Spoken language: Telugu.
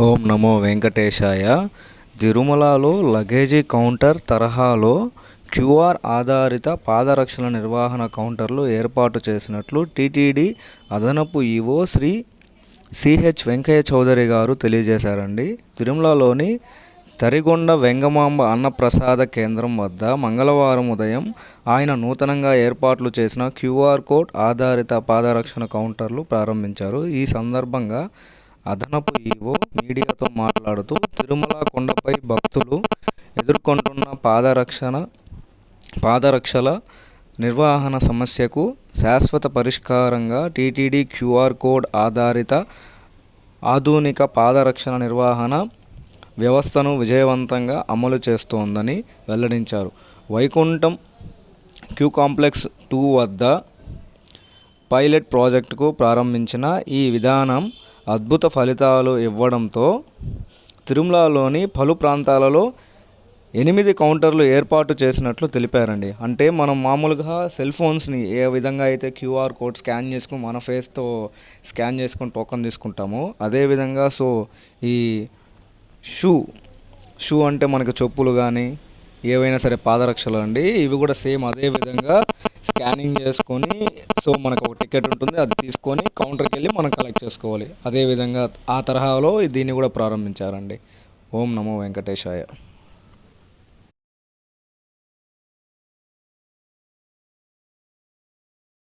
ఓం నమో వెంకటేశాయ. తిరుమలలో లగేజీ కౌంటర్ తరహాలో క్యూఆర్ ఆధారిత పాదరక్షల నిర్వహణ కౌంటర్లు ఏర్పాటు చేసినట్లు టీటీడీ అదనపు ఈవో శ్రీ సిహెచ్ వెంకయ్య చౌదరి గారు తెలియజేశారండి. తిరుమలలోని తరిగొండ వెంగమాంబ అన్నప్రసాద కేంద్రం వద్ద మంగళవారం ఉదయం ఆయన నూతనంగా ఏర్పాట్లు చేసిన క్యూఆర్ కోడ్ ఆధారిత పాదరక్షణ కౌంటర్లు ప్రారంభించారు. ఈ సందర్భంగా అదనపు ఈవో మీడియాతో మాట్లాడుతూ తిరుమల కొండపై భక్తులు ఎదుర్కొంటున్న పాదరక్షణ పాదరక్షల నిర్వహణ సమస్యకు శాశ్వత పరిష్కారంగా టీటీడీ క్యూఆర్ కోడ్ ఆధారిత ఆధునిక పాదరక్షణ నిర్వహణ వ్యవస్థను విజయవంతంగా అమలు చేస్తోందని వెల్లడించారు. వైకుంఠం క్యూ కాంప్లెక్స్ టూ వద్ద పైలట్ ప్రాజెక్టుకు ప్రారంభించిన ఈ విధానం అద్భుత ఫలితాలు ఇవ్వడంతో తిరుమలలోని పలు ప్రాంతాలలో ఎనిమిది కౌంటర్లు ఏర్పాటు చేసినట్లు తెలిపారండి. అంటే మనం మామూలుగా సెల్ ఫోన్స్ని ఏ విధంగా అయితే క్యూఆర్ కోడ్ స్కాన్ చేసుకుని మన ఫేస్తో స్కాన్ చేసుకొని టోకన్ తీసుకుంటామో అదేవిధంగా సో ఈ షూ షూ అంటే మనకు చెప్పులు కానీ ఏవైనా సరే పాదరక్షలు అండి ఇవి కూడా సేమ్ అదే విధంగా స్కానింగ్ చేసుకొని సో మనకు ఒక టికెట్ ఉంటుంది అది తీసుకొని కౌంటర్కి వెళ్ళి మనం కలెక్ట్ చేసుకోవాలి. అదేవిధంగా ఆ తరహాలో దీన్ని కూడా ప్రారంభించారండి. ఓం నమో వెంకటేశాయ.